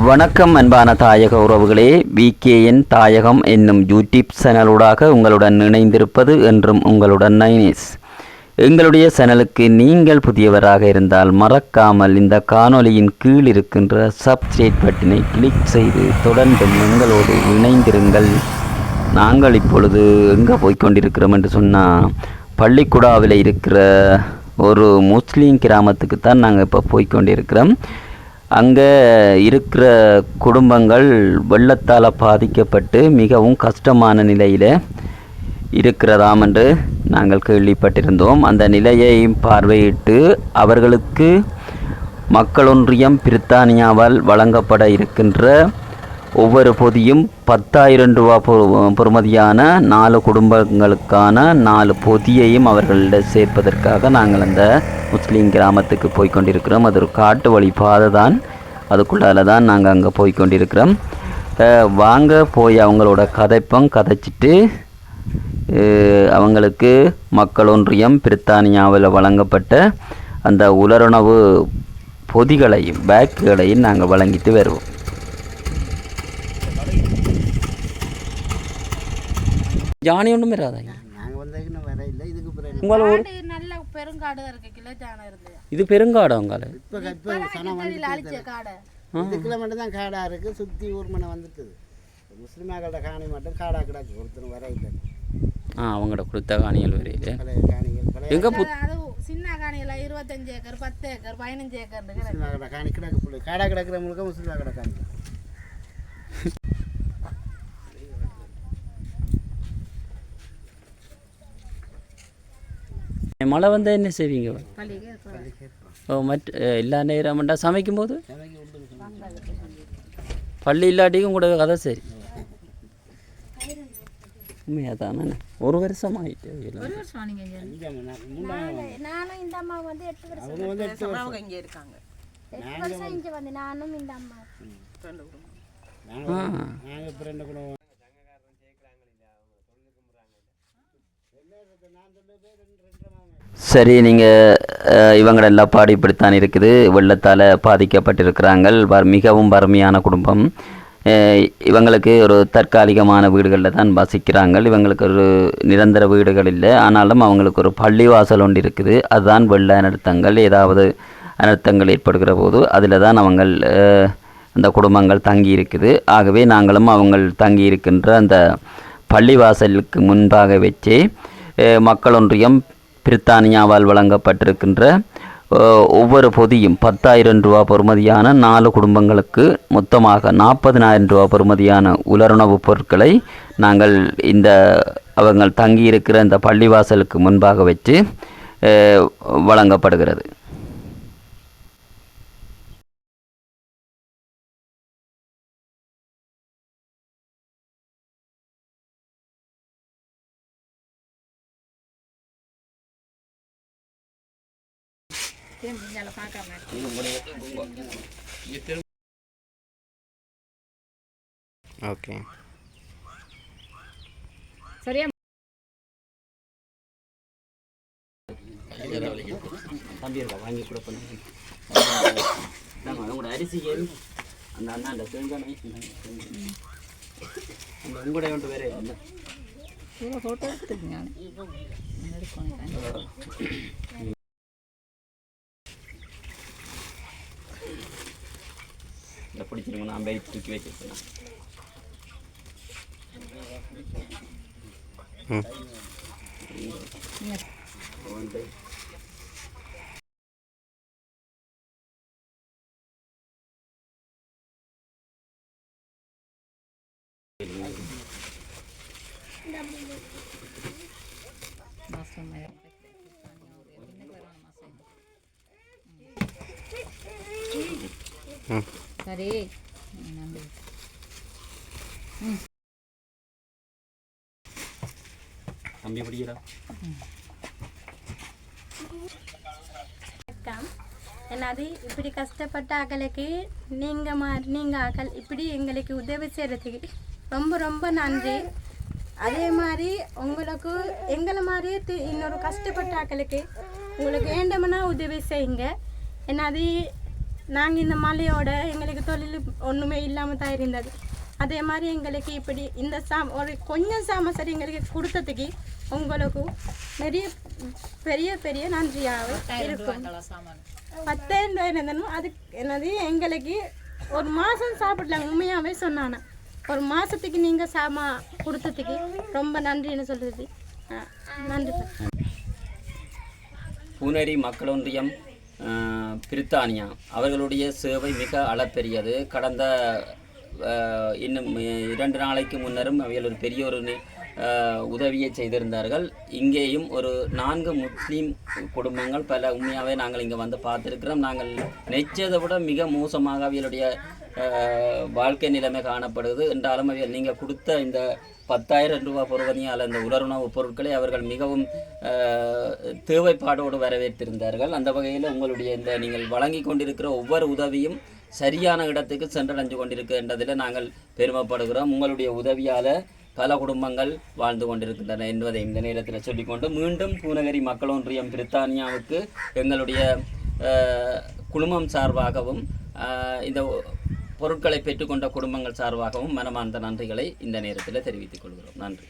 வணக்கம் அன்பான தாயக உறவுகளே விகேஎன் தாயகம் என்னும் யூடியூப் சேனலூடாக உங்களுடன் இணைந்திருப்பது என்றும் உங்களுடன் நைனேஸ். எங்களுடைய சேனலுக்கு நீங்கள் புதியவராக இருந்தால் மறக்காமல் இந்த காணொலியின் கீழ் இருக்கின்ற சப்ஸ்கிரைப் பட்டினை கிளிக் செய்து தொடர்ந்து எங்களோடு இணைந்திருங்கள். நாங்கள் இப்பொழுது எங்கே போய்க்கொண்டிருக்கிறோம் என்று சொன்னால் பள்ளிக்குடாவில் இருக்கிற ஒரு முஸ்லீம் கிராமத்துக்கு தான் நாங்கள் இப்போ போய்க்கொண்டிருக்கிறோம் அங்கே இருக்கிற குடும்பங்கள் வெள்ளத்தால் பாதிக்கப்பட்டு மிகவும் கஷ்டமான நிலையில் இருக்கிறதாம் என்று நாங்கள் கேள்விப்பட்டிருந்தோம். அந்த நிலையை பார்வையிட்டு அவர்களுக்கு மக்களொன்றியம் பிரித்தானியாவால் வழங்கப்பட இருக்கின்ற ஒவ்வொரு பொதியும் பத்தாயிரம் ரூபா பொ- பொறுமதியான நாலு குடும்பங்களுக்கான நாலு பொதியையும் அவர்களிடம் சேர்ப்பதற்காக நாங்கள் அந்த முஸ்லீம் கிராமத்துக்கு போய் கொண்டிருக்கிறோம் அது ஒரு காட்டு வழி பாதை தான். அதுக்குள்ளால தான் நாங்கள் அங்கே போய் கொண்டிருக்கிறோம் வாங்க போய் அவங்களோட கதைப்பம் கதைச்சிட்டு அவங்களுக்கு மக்கள் ஒன்றியம் பிரித்தானியாவில் வழங்கப்பட்ட அந்த உலருணவு பொதிகளையும் பேக்குகளையும் நாங்கள் வழங்கிட்டு வருவோம். ஜானி ஒன்றும் வராதாங்க நாங்கள் வந்ததுக்கு இன்னும் வர இல்லை இதுக்கு பிறகு உங்களை ஒரு காடு நல்ல பெருங்காடு தான் இருக்கு கிளைச்சான இருந்து இது பெருங்காடு உங்களை இப்போ இப்போ சனம் அழிச்ச காடை. இதுக்குள்ள மட்டும் தான் காடாக இருக்குது சுற்றி ஊர் மனை வந்துட்டுது. முஸ்லிமாக்களோட காணி மட்டும் காடாக கிடக்கு ஒருத்தரும் வர இல்லை ஆ அவங்களோட கொடுத்த காணிகள் வரையில். காணிகள் எங்கே புத் அது சின்ன காணியில இருபத்தஞ்சு ஏக்கர் பத்து ஏக்கர் பதினஞ்சு ஏக்கர் காணி கிடக்கு புள்ளி. காடாக கிடக்கிற முழுக்க முஸ்லிமாக்களோட காணி மழை வந்தால் என்ன செய்வீங்க? ஓ மற்ற எல்லா நேரம்டா சமைக்கும் போது பள்ளி இல்லாட்டியும் கூட கதை சரி. உண்மையாக தானே? ஒரு வருஷம் ஆகிட்டு ஒரு வருஷம் நீங்க இங்க. இங்கே மூணாம் நானும் இந்த அம்மா வந்து எட்டு வருஷம் அவங்க வந்து எட்டு வருஷம் இங்க இருக்காங்க எட்டு வருஷம் இங்கே வந்து நானும் இந்த அம்மா நாங்கள் நாங்கள் இப்போ ரெண்டு குடும்பம் சரி நீங்கள் இவங்களெல்லாம் பாடி இப்படித்தான் இருக்குது. வெள்ளத்தால் பாதிக்கப்பட்டிருக்கிறாங்க வர் மிகவும் வறுமையான குடும்பம். இவங்களுக்கு ஒரு தற்காலிகமான வீடுகளில் தான் வசிக்கிறாங்க இவங்களுக்கு ஒரு நிரந்தர வீடுகள் இல்லை. ஆனாலும் அவங்களுக்கு ஒரு பள்ளிவாசல் ஒன்று இருக்குது. அதுதான் வெள்ள அனர்த்தங்கள். ஏதாவது அனர்த்தங்கள் ஏற்படுகிற போது அதில் தான் அவங்கள் அந்த குடும்பங்கள் தங்கி இருக்குது. ஆகவே நாங்களும் அவங்கள் தங்கி இருக்கின்ற அந்த பள்ளிவாசலுக்கு முன்பாக வச்சே மக்கள் ஒன்றியம் பிரித்தானியாவால் வழங்கப்பட்டிருக்கின்ற ஒவ்வொரு பொதியும் பத்தாயிரம் ரூபா பொறுமதியான நாலு குடும்பங்களுக்கு மொத்தமாக நாற்பதினாயிரம் ரூபா பொறுமதியான உலருணவுப் பொருட்களை நாங்கள் இந்த அவங்கள் தங்கியிருக்கிற இந்த பள்ளிவாசலுக்கு முன்பாக வச்சு அஹ், வழங்கப்படுகிறது பார்க்காம ஓகே சரியா தம்பி இருக்கா வாங்கி கொடுப்பேன் உங்களோட அரிசி ஏறி அந்த அண்ணா அந்த தேங்காய் ஒன்று வேற இல்லை. একটা পরিচালনা আমরা একটু কি হয়েছে না হুম Mm-hmm. சரி. நன்றி தம்பி பிடிக்கிறா என்னது இப்படி கஷ்டப்பட்ட அகலுக்கு நீங்கள் மா நீங்கள் அகல் இப்படி எங்களுக்கு உதவி செய்கிறதுக்கு ரொம்ப ரொம்ப நன்றி. அதே மாதிரி உங்களுக்கு எங்களை மாதிரி இன்னொரு கஷ்டப்பட்ட அகலுக்கு உங்களுக்கு வேண்டுமனா உதவி செய்யுங்க. என்னது நாங்கள் இந்த மலையோட எங்களுக்கு தொழில் ஒன்றுமே இல்லாமல் தான் இருந்தது. அதே மாதிரி எங்களுக்கு இப்படி இந்த சாம் ஒரு கொஞ்சம் சாம சரி எங்களுக்கு கொடுத்ததுக்கு உங்களுக்கு நிறைய பெரிய பெரிய நன்றியாக இருக்கும். பத்தாயிரம் ரூபாய் இருந்தாலும் அது என்னது எங்களுக்கு ஒரு மாதம் சாப்பிடலாம் உண்மையாகவே சொன்னானே ஒரு மாதத்துக்கு நீங்கள் சாமா கொடுத்ததுக்கு ரொம்ப நன்றின்னு சொல்கிறது நன்றி. பூனேரி மக்கள் ஒன்றியம் பிரித்தானியா. அவர்களுடைய சேவை மிக அளப்பெரியது. கடந்த இன்னும் இரண்டு நாளைக்கு முன்னரும் அவைகள் ஒரு பெரிய ஒரு உதவியை செய்திருந்தார்கள். இங்கேயும் ஒரு நான்கு முஸ்லீம் குடும்பங்கள் பல உண்மையாகவே நாங்கள் இங்கே வந்து பார்த்துருக்கிறோம். நாங்கள் நினைச்சதை விட மிக மோசமாக அவர்களுடைய வாழ்க்கை நிலைமை காணப்படுது. என்றாலும் அவைகள் நீங்கள் கொடுத்த இந்த பத்தாயிரம் ரூபாய் பொருவதியால் அந்த உலருணவு பொருட்களை அவர்கள் மிகவும் தேவைப்பாடோடு வரவேற்றிருந்தார்கள். அந்த வகையில் உங்களுடைய இந்த நீங்கள் வழங்கி கொண்டிருக்கிற ஒவ்வொரு உதவியும் சரியான இடத்துக்கு சென்றடைஞ்சு கொண்டிருக்கின்றதில் நாங்கள் பெருமைப்படுகிறோம். உங்களுடைய உதவியால் பல குடும்பங்கள் வாழ்ந்து கொண்டிருக்கின்றன என்பதை இந்த நேரத்தில் சொல்லிக்கொண்டு மீண்டும் பூநகரி மக்கள் ஒன்றியம் பிரித்தானியாவுக்கு எங்களுடைய குழுமம் சார்பாகவும் இந்த பொருட்களை பெற்றுக்கொண்ட குடும்பங்கள் சார்பாகவும் மனமார்ந்த நன்றிகளை இந்த நேரத்தில் தெரிவித்துக் கொள்கிறோம். நன்றி.